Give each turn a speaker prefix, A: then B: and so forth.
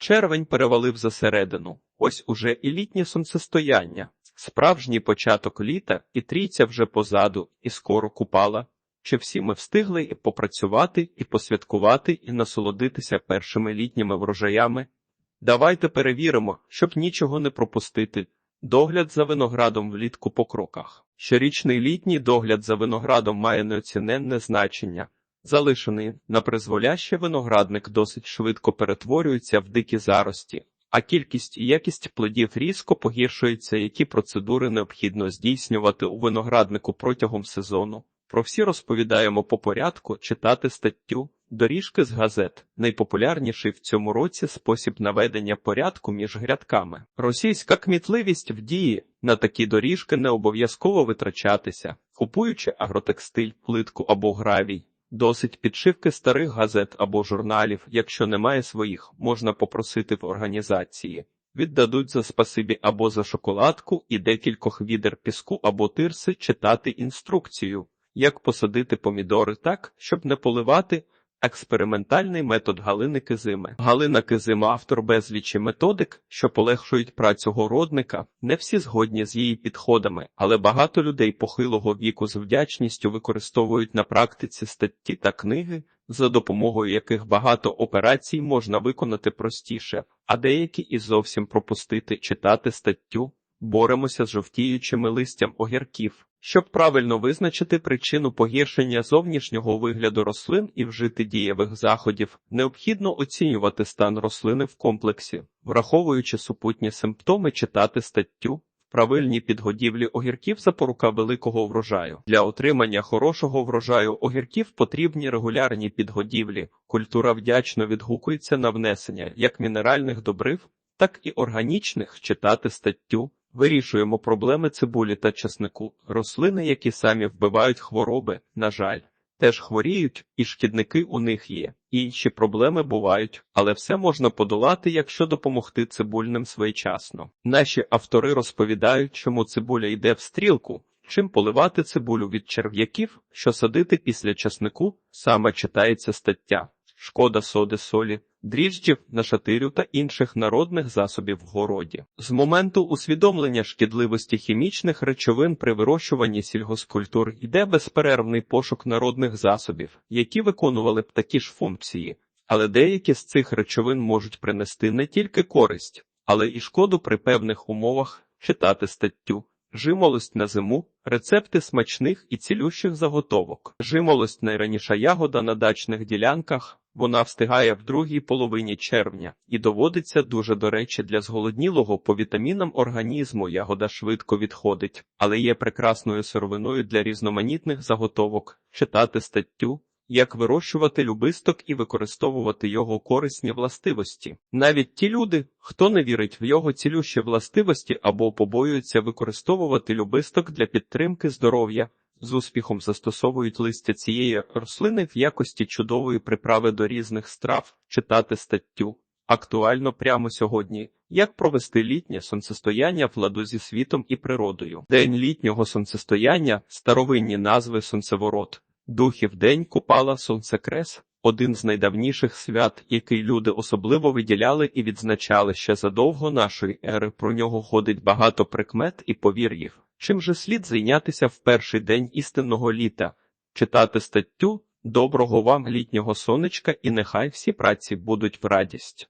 A: Червень перевалив за середину. Ось уже і літнє сонцестояння. Справжній початок літа, і трійця вже позаду, і скоро купала. Чи всі ми встигли і попрацювати, і посвяткувати, і насолодитися першими літніми врожаями? Давайте перевіримо, щоб нічого не пропустити. Догляд за виноградом влітку по кроках. Щорічний літній догляд за виноградом має неоціненне значення. Залишений на призволяще виноградник досить швидко перетворюється в дикі зарості, а кількість і якість плодів різко погіршується, які процедури необхідно здійснювати у винограднику протягом сезону. Про всі розповідаємо по порядку читати статтю Доріжки з газет найпопулярніший в цьому році спосіб наведення порядку між грядками. Російська кмітливість в дії на такі доріжки не обов'язково витрачатися, купуючи агротекстиль, плитку або гравій. Досить підшивки старих газет або журналів, якщо немає своїх, можна попросити в організації. Віддадуть за спасибі або за шоколадку і декількох відер піску або тирси читати інструкцію, як посадити помідори так, щоб не поливати. Експериментальний метод Галини Кизими. Галина Кизима автор безлічі методик, що полегшують працю городника. Не всі згодні з її підходами, але багато людей похилого віку з вдячністю використовують на практиці статті та книги, за допомогою яких багато операцій можна виконати простіше, а деякі і зовсім пропустити читати статтю. Боремося з жовтіючими листям огірків. Щоб правильно визначити причину погіршення зовнішнього вигляду рослин і вжити дієвих заходів, необхідно оцінювати стан рослини в комплексі, враховуючи супутні симптоми, читати статтю. Правильні підгодівлі огірків запорука великого врожаю. Для отримання хорошого врожаю огірків потрібні регулярні підгодівлі. Культура вдячно відгукується на внесення як мінеральних добрив, так і органічних читати статтю. Вирішуємо проблеми цибулі та часнику. Рослини, які самі вбивають хвороби, на жаль, теж хворіють, і шкідники у них є. Інші проблеми бувають, але все можна подолати, якщо допомогти цибульним своєчасно. Наші автори розповідають, чому цибуля йде в стрілку. Чим поливати цибулю від черв'яків, що садити після часнику, саме читається стаття. Шкода соди солі, дріжджів, нашатирю та інших народних засобів в городі. З моменту усвідомлення шкідливості хімічних речовин при вирощуванні сільгоспкультур йде безперервний пошук народних засобів, які виконували б такі ж функції, але деякі з цих речовин можуть принести не тільки користь, але і шкоду при певних умовах читати статтю. Жимолость на зиму рецепти смачних і цілющих заготовок. Жимолость найраніша ягода на дачних ділянках. Вона встигає в другій половині червня і доводиться дуже до речі для зголоднілого по вітамінам організму. Ягода швидко відходить, але є прекрасною сировиною для різноманітних заготовок. Читати статтю. Як вирощувати любисток і використовувати його корисні властивості. Навіть ті люди, хто не вірить в його цілющі властивості або побоюється використовувати любисток для підтримки здоров'я, з успіхом застосовують листя цієї рослини в якості чудової приправи до різних страв, читати статтю. Актуально прямо сьогодні, як провести літнє сонцестояння в ладу зі світом і природою. День літнього сонцестояння, старовинні назви сонцеворот, духів день купала сонцекрес. Один з найдавніших свят, який люди особливо виділяли і відзначали ще задовго нашої ери. Про нього ходить багато прикмет і повір'їв. Чим же слід зайнятися в перший день істинного літа, читати статтю Доброго вам літнього сонечка, і нехай всі праці будуть в радість.